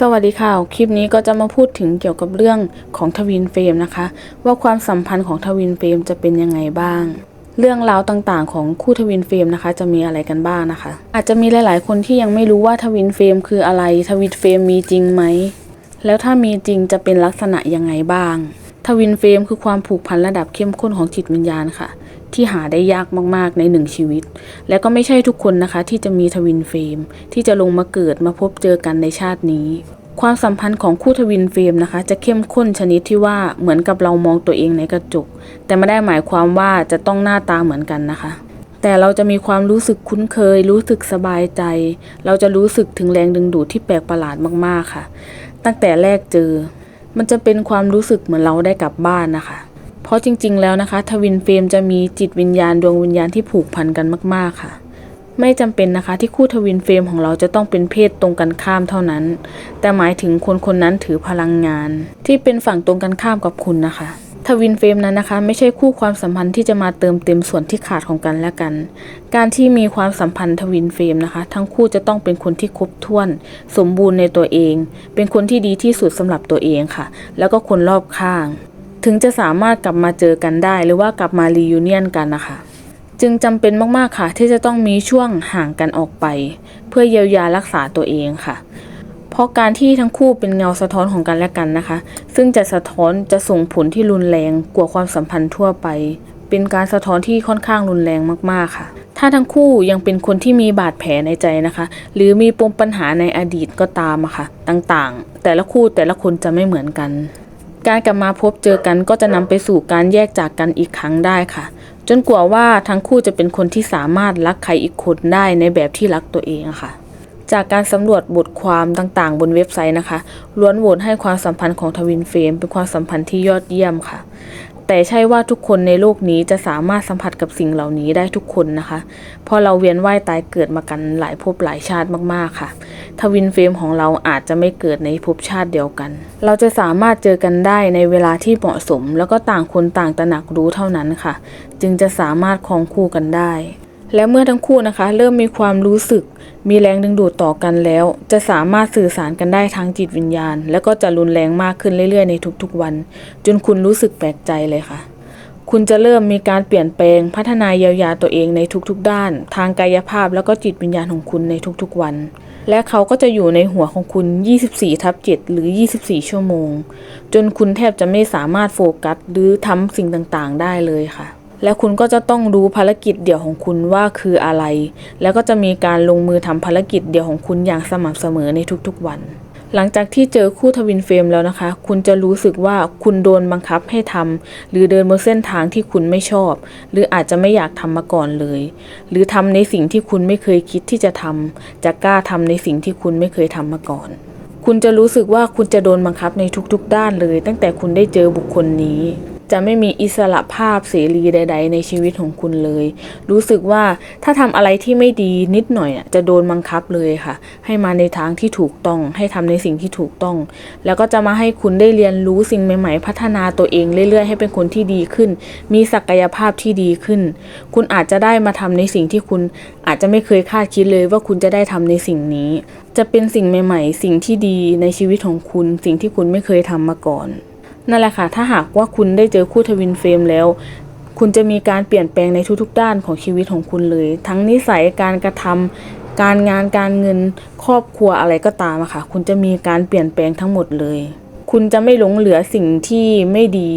สวัสดีค่ะ คลิปนี้ก็จะมาพูดถึงเกี่ยวกับเรื่องของทวินเฟรมนะคะ ว่าความสัมพันธ์ของทวินเฟรมจะเป็นยังไงบ้าง เรื่องราวต่างๆ ของคู่ทวินเฟรมนะคะ จะมีอะไรกันบ้างนะคะ อาจจะมีหลายๆ คนที่ยังไม่รู้ว่าทวินเฟรมคืออะไร ทวินเฟรมมีจริงไหม แล้วถ้ามีจริงจะเป็นลักษณะยังไงบ้าง ทวินเฟรมคือความผูกพันระดับเข้มข้นของจิตวิญญาณค่ะ ที่หาได้ยากมากๆในหนึ่งชีวิต และก็ไม่ใช่ทุกคนนะคะ ที่จะมีทวินเฟรมที่จะลงมาเกิดมาพบเจอกันในชาตินี้ความสัมพันธ์ของคู่ทวินเฟรมนะคะ จะเข้มข้นชนิดที่ว่าเหมือนกับเรามองตัวเองในกระจก แต่ไม่ได้หมายความว่าจะต้องหน้าตาเหมือนกันนะคะ แต่เราจะมีความรู้สึกคุ้นเคย รู้สึกสบายใจ เราจะรู้สึกถึงแรงดึงดูดที่แปลกประหลาดมากๆค่ะ ตั้งแต่แรกเจอ มันจะเป็นความรู้สึกเหมือนเราได้กลับบ้านนะคะ เพราะจริงๆแล้วนะคะทวินเฟรมจะมีจิตวิญญาณดวงวิญญาณที่ผูกพันกันมากๆค่ะ ไม่จำเป็นนะคะที่คู่ทวินเฟรมของเราจะต้องเป็นเพศตรงกันข้ามเท่านั้น แต่หมายถึงคนคนนั้นถือพลังงาน ที่เป็นฝั่งตรงกันข้ามกับคุณนะคะ ทวินเฟรมนั้นนะคะ ไม่ใช่คู่ความสัมพันธ์ที่จะมาเติมเต็มส่วนที่ขาดของกันและกัน การที่มีความสัมพันธ์ทวินเฟรมนะคะ ทั้งคู่จะต้องเป็นคนที่ครบถ้วน สมบูรณ์ในตัวเอง เป็นคนที่ดีที่สุดสำหรับตัวเองค่ะ แล้วก็คนรอบข้าง ถึงจะสามารถกลับมาเจอกันได้ หรือว่ากลับมารียูเนียนกันนะคะจึงจำเป็นมาก ๆ ค่ะ ที่จะต้องมีช่วงห่างกันออกไป เพื่อเยียวยารักษาตัวเองค่ะ เพราะการที่ทั้งคู่เป็นเงาสะท้อนของกันและกันนะคะ ซึ่งจะสะท้อนจะส่งผลที่รุนแรงกว่าความสัมพันธ์ทั่วไป เป็นการสะท้อนที่ค่อนข้างรุนแรงมากๆค่ะ ถ้าทั้งคู่ยังเป็นคนที่มีบาดแผลในใจนะคะ หรือมีปมปัญหาในอดีตก็ตามอะค่ะ ต่างๆ แต่ละคู่แต่ละคนจะไม่เหมือนกัน การกลับมาพบเจอกันก็จะนำไปสู่การแยกจากกันอีกครั้งได้ค่ะ จนกว่าว่าทั้งคู่จะเป็นคนที่สามารถรักใครอีกคนได้ในแบบที่รักตัวเองอะค่ะ จากการสำรวจบทความต่างๆ บนเว็บไซต์นะคะ ล้วนโหวตให้ความสัมพันธ์ของทวินเฟรมเป็นความสัมพันธ์ที่ยอดเยี่ยมค่ะ แต่ใช่ว่าทุกคนในโลกนี้จะสามารถสัมผัสกับสิ่งเหล่านี้ได้ทุกคนนะคะ เพราะเราเวียนว่ายตายเกิดมากันหลายภพหลายชาติมากๆค่ะ ทวินเฟรมของเราอาจจะไม่เกิดในภพชาติเดียวกัน เราจะสามารถเจอกันได้ในเวลาที่เหมาะสม แล้วก็ต่างคนต่างตระหนักรู้เท่านั้นค่ะ จึงจะสามารถครองคู่กันได้ และเมื่อทั้งคู่นะคะ เริ่มมีความรู้สึก มีแรงดึงดูดต่อกันแล้ว จะสามารถสื่อสารกันได้ทางจิตวิญญาณ แล้วก็จะรุนแรงมากขึ้นเรื่อยๆในทุกๆวัน จนคุณรู้สึกแปลกใจเลยค่ะ คุณจะเริ่มมีการเปลี่ยนแปลง พัฒนาเยียวยาตัวเองในทุกๆ ด้าน ทางกายภาพแล้วก็จิตวิญญาณของคุณในทุกๆวัน และเขาก็จะอยู่ในหัวของคุณ 24ทับ7หรือ 24 ชั่วโมง จนคุณแทบจะไม่สามารถโฟกัสหรือทำสิ่งต่างๆ ได้เลยค่ะ และคุณก็จะต้องรู้ภารกิจเดี่ยวของคุณว่าคืออะไร แล้วก็จะมีการลงมือทำภารกิจเดี่ยวของคุณอย่างสม่ำเสมอในทุกๆวัน หลังจากที่เจอคู่ทวินเฟรมแล้วนะคะ คุณจะรู้สึกว่าคุณโดนบังคับให้ทำหรือเดินบนเส้นทางที่คุณไม่ชอบ หรืออาจจะไม่อยากทำมาก่อนเลย หรือทำในสิ่งที่คุณไม่เคยคิดที่จะทำจะกล้าทำในสิ่งที่คุณไม่เคยทำมาก่อนคุณจะรู้สึกว่าคุณจะโดนบังคับในทุกๆ ด้านเลย ตั้งแต่คุณได้เจอบุคคลนี้ จะไม่มีอิสระภาพเสรีใด ๆ ในชีวิตของคุณเลย รู้สึกว่าถ้าทำอะไรที่ไม่ดีนิดหน่อยอะจะโดนบังคับเลยค่ะ ให้มาในทางที่ถูกต้อง ให้ทำในสิ่งที่ถูกต้อง แล้วก็จะมาให้คุณได้เรียนรู้สิ่งใหม่ ๆ พัฒนาตัวเองเรื่อย ๆ ให้เป็นคนที่ดีขึ้น มีศักยภาพที่ดีขึ้น คุณอาจจะได้มาทำในสิ่งที่คุณอาจจะไม่เคยคาดคิดเลยว่าคุณจะได้ทำในสิ่งนี้ จะเป็นสิ่งใหม่ ๆ สิ่งที่ดีในชีวิตของคุณ สิ่งที่คุณไม่เคยทำมาก่อน นั่นแหละค่ะ ถ้าหากว่าคุณได้เจอคู่ทวินเฟรมแล้ว คุณจะมีการเปลี่ยนแปลงในทุกๆ ด้านของชีวิตของคุณเลย ทั้งนิสัยการกระทำการงานการเงินครอบครัวอะไรก็ตามอะค่ะ คุณจะมีการเปลี่ยนแปลงทั้งหมดเลย คุณจะไม่หลงเหลือสิ่งที่ไม่ดี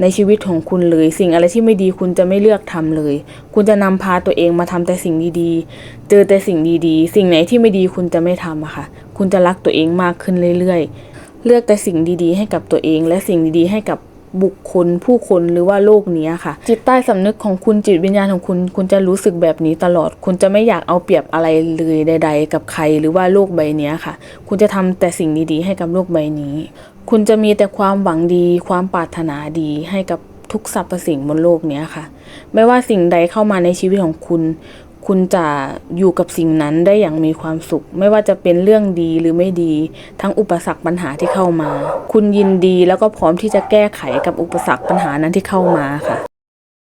ในชีวิตของคุณเลย สิ่งอะไรที่ไม่ดีคุณจะไม่เลือกทำเลย คุณจะนำพาตัวเองมาทำแต่สิ่งดีๆ เจอแต่สิ่งดีๆ สิ่งไหนที่ไม่ดีคุณจะไม่ทำอะค่ะ คุณจะรักตัวเองมากขึ้นเรื่อยๆ เลือกแต่สิ่งดีๆ ให้กับตัวเอง และสิ่งดีๆ ให้กับบุคคลผู้คนหรือว่าโลกนี้ค่ะ จิตใต้สำนึกของคุณจิตวิญญาณของคุณ คุณจะรู้สึกแบบนี้ตลอด คุณจะไม่อยากเอาเปรียบอะไรเลยใด ๆ กับใครหรือว่าโลกใบนี้ค่ะ คุณจะทำแต่สิ่งดีๆ ให้กับโลกใบนี้ คุณจะมีแต่ความหวังดี ความปรารถนาดีให้กับทุกสรรพสิ่งบนโลกนี้ค่ะ ไม่ว่าสิ่งใดเข้ามาในชีวิตของคุณ คุณจะอยู่กับสิ่งนั้นได้อย่างมีความสุข ไม่ว่าจะเป็นเรื่องดีหรือไม่ดี ทั้งอุปสรรคปัญหาที่เข้ามา คุณยินดีแล้วก็พร้อมที่จะแก้ไขกับอุปสรรคปัญหานั้นที่เข้ามาค่ะ